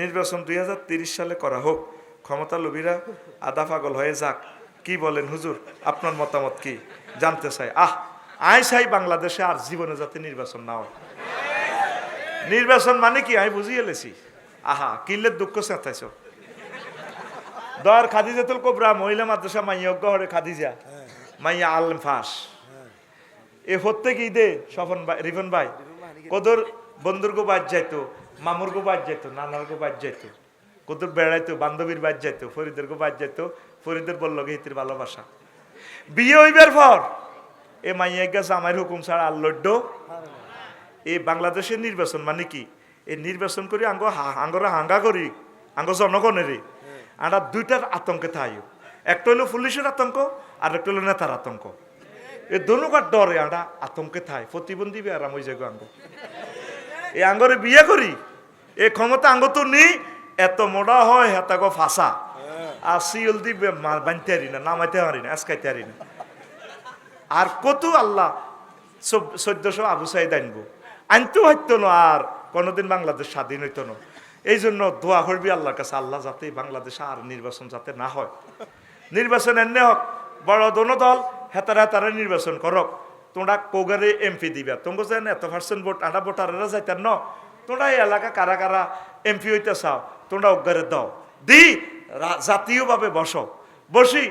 নির্বাচন দুই সালে করা হোক। ক্ষমতা লোভীরা আদা পাগল হয়ে যাক। কি বলেন হুজুর? আপনার মতামত কি? জানতে চাই। আহ আই চাই বাংলাদেশে আর জীবনে যাতে নির্বাচন না হয়। নির্বাচন মানে কি? আমি বুঝিয়ে লেছি। আহা কিল্লের দুঃখ চেঁচাইছ। দর খাদিজাতুল কোবরা মহিলা মাদ্রাসা মাই মাইয়া গহরে খাদিজা মাইয়া আলম ফাঁস। এ হতে কি দে সফন ভাই রিপন ভাই কদর বন্ধুর গো বাদ যাইতো, মামুর গো বাদ যাইতো, নানার গো বাদ যাইতো কদর বেড়াইতো, বান্ধবীর বাদ যাইতো, ফরিদের গো বাদ যাইতো, ফরিদের বলল হিতির ভালোবাসা। বিয়ে হইবার পর এ মাইয়া গেছে আমার হুকুম ছাড়া আল্লড্ড এই বাংলাদেশের নির্বাচন মানে কি? এই নির্বাচন করি আঙ্গ আঙ্গরা হাঙ্গা করি, আঙ্গ জনগণেরই আমরা দুইটার আতঙ্কে থাই একটা হলো পুলিশের আতঙ্ক, আর একটা হলো নেতার আতঙ্ক। এই দনুকার ডরে, আমরা আতঙ্কে থাই। প্রতিবন্ধী বে আরাম হয়ে যাগো আঙ্গ। এই আঙ্গরে বিয়ে করি এই ক্ষমতা আঙ্গ তো নেই এত মোড়া হয় হেতাগো ফাঁসা। আর সিওল দি বানতে পারি না নামাইতে পারি না আজকাইতে পারি না। আর কত আল্লাহ চোদ্দশো আবু সাইদ আনব। আনতেও হইতো না আর কোনোদিন বাংলাদেশ স্বাধীন হইতো না। এই জন্য দোয়া করবি আল্লাহর কাছে আল্লাহ যাতে বাংলাদেশে আর নির্বাচন যাতে না হয়। নির্বাচন এনে হোক বড় দোনো দল হেতারা হেতারা নির্বাচন করক। তোমরা কোগারে এমপি দিবা। তোমরা যেন এত পার্সেন্ট ভোট আটা ভোটারেরা যাইতেন ন, তোমরা এই এলাকা কারা কারা এমপি হইতে চাও, তোমরা অজ্ঞারে দাও। দি জাতীয়ভাবে বসো। বসি,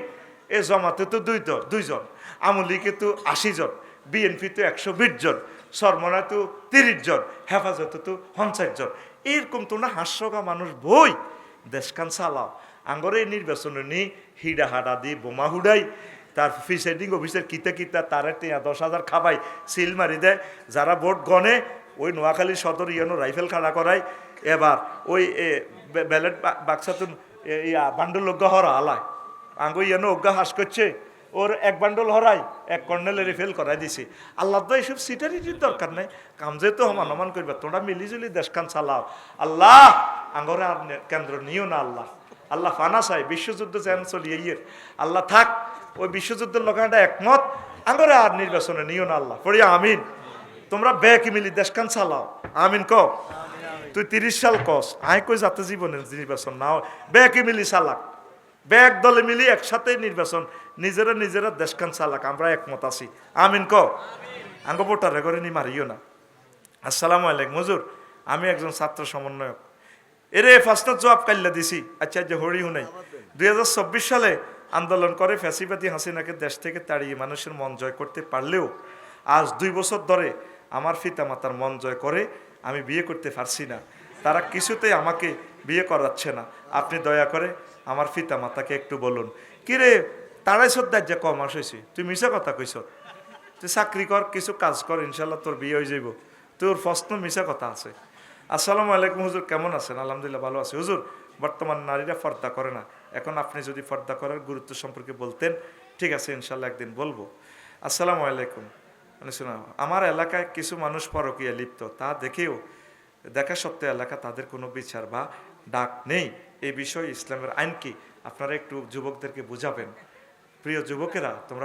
এ জমাতে তো দুই দুইজন, আমলিকে তো আশি জন বিএনপি তো একশো বিশ জন, সরমনায় তো তিরিশ জন, হেফাজতে তো পঞ্চাশ জন। এরকম তো না হাস্যকা মানুষ বই। দেশখান চালাও। আঙ্গরে নির্বাচনে নি হিডা হাডা দি, বোমা হুডাই তার প্রিসাইডিং অফিসের কিতা কিতা তারে টিয়া দশ হাজার খাবাই সিল মারি দেয়। যারা ভোট গনে, ওই নোয়াখালী সদর ইয়ানো রাইফেল খাড়া করায়। এবার ওই ব্যালেট বাক্সাতুন ইয়া, বান্ডল অজ্ঞা হরা আলায়। আঙ্গু ইয়ানো অজ্ঞা হাস করছে। ওর এক বান্ডল হরাই এক কর্নেলের ফেল করাই দিছে। আল্লাহ তো এইসব সিটারিটির দরকার নাই। কাম যেহেতু সমান সমান করবা তোমরা মিলিজুলি দেশখান চালাও। আল্লাহ, আঙ্গরে আর কেন্দ্র নিও না আল্লাহ। আল্লাহ ফানা চাই, বিশ্বযুদ্ধ যেন চলিয়ে আল্লাহ থাক ওই বিশ্বযুদ্ধের লোকেরা একমত? আঙ্গরে আর নির্বাচনে নিও না আল্লাহ। পড়িয়া আমিন। তোমরা ব্যাক মিলি দেশখান চালাও। আমিন ক তুই তিরিশ সাল কস আই কই যাতে জীবনের নির্বাচন না হয়। ব্যাকে মিলি চালাক। ব্যাগ দলে মিলি একসাথে নির্বাচন। নিজেরা নিজেরা দেশখান চালাক, আমরা একমত আছি। আমিন ক আঙ্গ ভোটারে করে নি মারিও না। আসসালামু আলাইকুম, হুজুর। আমি একজন ছাত্র সমন্বয়ক। এরে ফার্স্ট জবাব কাল্লা দিছি। আচ্ছা যে হরি হুনাই দুই হাজার চব্বিশ সালে আন্দোলন করে ফ্যাসিবাদী হাসিনাকে দেশ থেকে তাড়িয়ে মানুষের মন জয় করতে পারলেও আজ দুই বছর ধরে আমার পিতামাতার মন জয় করে আমি বিয়ে করতে পারছি না। তারা কিছুতেই আমাকে বিয়ে করাচ্ছে না। আপনি দয়া করে আমার পিতামাতাকে একটু বলুন। কিরে, তারাই শ্রদ্ধার যে কম আসেছি তুই মিশা কথা কইস তুই চাকরি কর, কিছু কাজ কর, ইনশাল্লাহ তোর বিয়ে হয়ে যাইব। তোর প্রশ্ন মিশা কথা আছে। আসসালামু আলাইকুম হুজুর, কেমন আছেন? আলহামদুলিল্লাহ ভালো আছে। হুজুর বর্তমান নারীরা পর্দা করে না। এখন আপনি যদি পর্দা করার গুরুত্ব সম্পর্কে বলতেন, ঠিক আছে ইনশাল্লাহ একদিন বলব। আসসালামু আলাইকুম। মানে শোনা, আমার এলাকায় কিছু মানুষ পরকীয়া লিপ্ত। তা দেখেও, দেখা সত্ত্বেও এলাকা তাদের কোনো বিচার বা ডাক নেই। এই বিষয়ে ইসলামের আইন কি? আপনারা একটু যুবকদেরকে বুঝাবেন। প্রিয় যুবকেরা, তোমরা